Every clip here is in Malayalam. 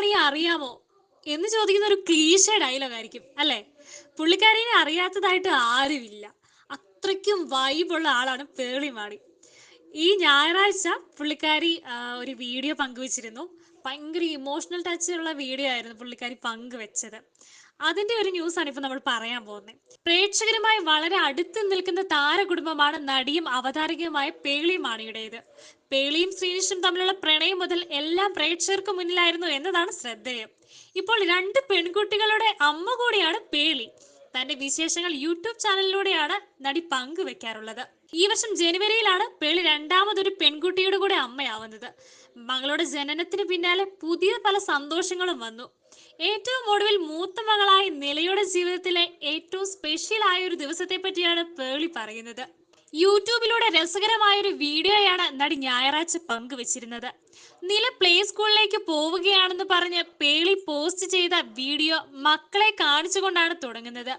മാണിയെ അറിയാമോ എന്ന് ചോദിക്കുന്ന ഒരു ക്ലീശ ഡയലോഗ് ആയിരിക്കും അല്ലെ? പുള്ളിക്കാരിനെ അറിയാത്തതായിട്ട് ആരുമില്ല. അത്രയ്ക്കും വൈബുള്ള ആളാണ് പേളിമാണി ഈ ഞായറാഴ്ച പുള്ളിക്കാരി ഒരു വീഡിയോ പങ്കുവച്ചിരുന്നു. ഭയങ്കര ഇമോഷണൽ ടച്ച് ഉള്ള വീഡിയോ ആയിരുന്നു പുള്ളിക്കാരി പങ്കുവെച്ചത്. അതിന്റെ ഒരു ന്യൂസ് ആണ് ഇപ്പൊ നമ്മൾ പറയാൻ പോകുന്നത്. പ്രേക്ഷകരുമായി വളരെ അടുത്ത് നിൽക്കുന്ന താരകുടുംബമാണ് നടിയും അവതാരകയുമായ പേളി മാണിയുടേത്. പേളിയും ശ്രീനിഷും തമ്മിലുള്ള പ്രണയം മുതൽ എല്ലാം പ്രേക്ഷകർക്ക് മുന്നിലായിരുന്നു എന്നതാണ് ശ്രദ്ധേയം. ഇപ്പോൾ രണ്ട് പെൺകുട്ടികളുടെ അമ്മ കൂടിയാണ് പേളി. തന്റെ വിശേഷങ്ങൾ യൂട്യൂബ് ചാനലിലൂടെയാണ് നടി പങ്കുവെക്കാറുള്ളത്. ഈ വർഷം ജനുവരിയിലാണ് പേളി രണ്ടാമതൊരു പെൺകുട്ടിയുടെ കൂടെ അമ്മയാവുന്നത്. മകളുടെ ജനനത്തിന് പിന്നാലെ പുതിയ പല സന്തോഷങ്ങളും വന്നു. ഏറ്റവും ഒടുവിൽ മൂത്ത മകളായ നിലയുടെ ജീവിതത്തിലെ ഏറ്റവും സ്പെഷ്യൽ ആയ ഒരു ദിവസത്തെ പറ്റിയാണ് പേളി പറയുന്നത്. യൂട്യൂബിലൂടെ രസകരമായ ഒരു വീഡിയോയാണ് നടി ഞായറാഴ്ച പങ്കുവച്ചിരുന്നത്. നില പ്ലേ സ്കൂളിലേക്ക് പോവുകയാണെന്ന് പറഞ്ഞ് പേളി പോസ്റ്റ് ചെയ്ത വീഡിയോ മക്കളെ കാണിച്ചുകൊണ്ടാണ് തുടങ്ങുന്നത്.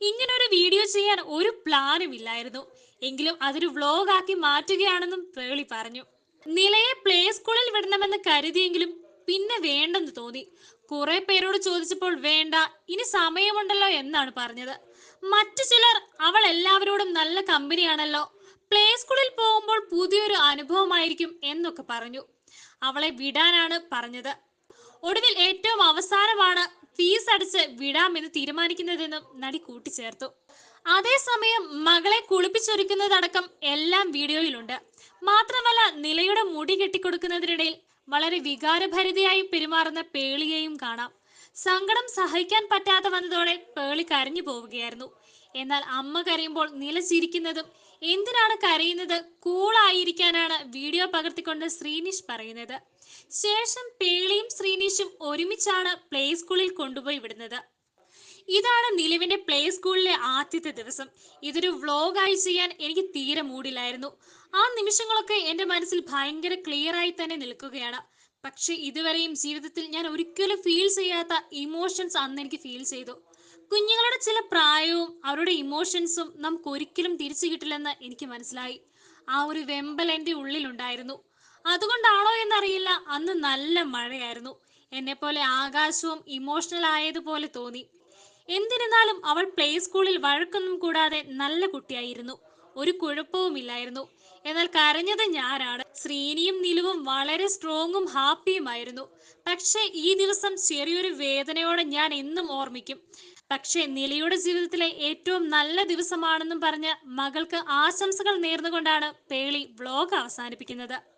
ഇങ്ങനെ ഒരു വീഡിയോ ചെയ്യാൻ ഒരു പ്ലാനും ഇല്ലായിരുന്നു. എങ്കിലും അതൊരു വ്ലോഗ് ആക്കി മാറ്റുകയാണെന്നും പ്രേളി പറഞ്ഞു. നിലയെ പ്ലേ സ്കൂളിൽ വിടണമെന്ന് കരുതിയെങ്കിലും പിന്നെ വേണ്ടെന്ന് തോന്നി. കുറെ പേരോട് ചോദിച്ചപ്പോൾ വേണ്ട ഇനി സമയമുണ്ടല്ലോ എന്നാണ് പറഞ്ഞത്. മറ്റു ചിലർ അവൾ എല്ലാവരോടും നല്ല കമ്പനിയാണല്ലോ പ്ലേ സ്കൂളിൽ പോകുമ്പോൾ പുതിയൊരു അനുഭവമായിരിക്കും എന്നൊക്കെ പറഞ്ഞു. അവളെ വിടാനാണ് പറഞ്ഞത്. ഒടുവിൽ ഏറ്റവും അവസാനമാണ് ഫീസ് അടിച്ച് വിടാമെന്ന് തീരുമാനിക്കുന്നതെന്നും നടി കൂട്ടിച്ചേർത്തു. അതേസമയം മകളെ കുളിപ്പിച്ചൊരുക്കുന്നതടക്കം എല്ലാം വീഡിയോയിലുണ്ട്. മാത്രമല്ല നിലയുടെ മുടി കെട്ടിക്കൊടുക്കുന്നതിനിടയിൽ വളരെ വികാരഭരിതയായി പെരുമാറുന്ന പേളിയെയും കാണാം. സങ്കടം സഹിക്കാൻ പറ്റാതെ വന്നതോടെ പേളി കരഞ്ഞു പോവുകയായിരുന്നു എന്നാൽ അമ്മ കരയുമ്പോൾ നില ചിരിക്കുന്നതും എന്തിനാണ് കരയുന്നത്? കൂളായിരിക്കാനാണ് വീഡിയോ പകർത്തിക്കൊണ്ട് ശ്രീനിഷ് പറയുന്നത്. ശേഷം പേളിയും ശ്രീനിഷും ഒരുമിച്ചാണ് പ്ലേ സ്കൂളിൽ കൊണ്ടുപോയി വിടുന്നത്. ഇതാണ് നിലവിന്റെ പ്ലേ സ്കൂളിലെ ആദ്യത്തെ ദിവസം. ഇതൊരു വ്ലോഗായി ചെയ്യാൻ എനിക്ക് തീരെ മൂടില്ലായിരുന്നു. ആ നിമിഷങ്ങളൊക്കെ എന്റെ മനസ്സിൽ ഭയങ്കര ക്ലിയർ ആയി തന്നെ നിൽക്കുകയാണ്. പക്ഷെ ഇതുവരെയും ജീവിതത്തിൽ ഞാൻ ഒരിക്കലും ഫീൽ ചെയ്യാത്ത ഇമോഷൻസ് അന്ന് എനിക്ക് ഫീൽ ചെയ്തു. കുഞ്ഞുങ്ങളുടെ ചില പ്രായവും അവരുടെ ഇമോഷൻസും നമുക്ക് ഒരിക്കലും തിരിച്ചു കിട്ടില്ലെന്ന് എനിക്ക് മനസ്സിലായി. ആ ഒരു വെമ്പൽ എന്റെ ഉള്ളിലുണ്ടായിരുന്നു. അതുകൊണ്ടാണോ എന്നറിയില്ല. അന്ന് നല്ല മഴയായിരുന്നു. എന്നെ പോലെ ആകാശവും ഇമോഷണൽ ആയതുപോലെ തോന്നി. എന്തിരുന്നാലും അവൾ പ്ലേ സ്കൂളിൽ വഴക്കൊന്നും കൂടാതെ നല്ല കുട്ടിയായിരുന്നു. ഒരു കുഴപ്പവുമില്ലായിരുന്നു. എന്നാൽ കരഞ്ഞത് ഞാനാണ്. ശ്രീനിയും നിലുവും വളരെ സ്ട്രോങ്ങും ഹാപ്പിയുമായിരുന്നു പക്ഷേ ഈ ദിവസം ചെറിയൊരു വേദനയോടെ ഞാൻ എന്നും ഓർമ്മിക്കും. പക്ഷേ നിലയുടെ ജീവിതത്തിലെ ഏറ്റവും നല്ല ദിവസമാണെന്നും പറഞ്ഞ് മകൾക്ക് ആശംസകൾ നേർന്നുകൊണ്ടാണ് പേളി വ്ലോഗ് അവസാനിപ്പിക്കുന്നത്.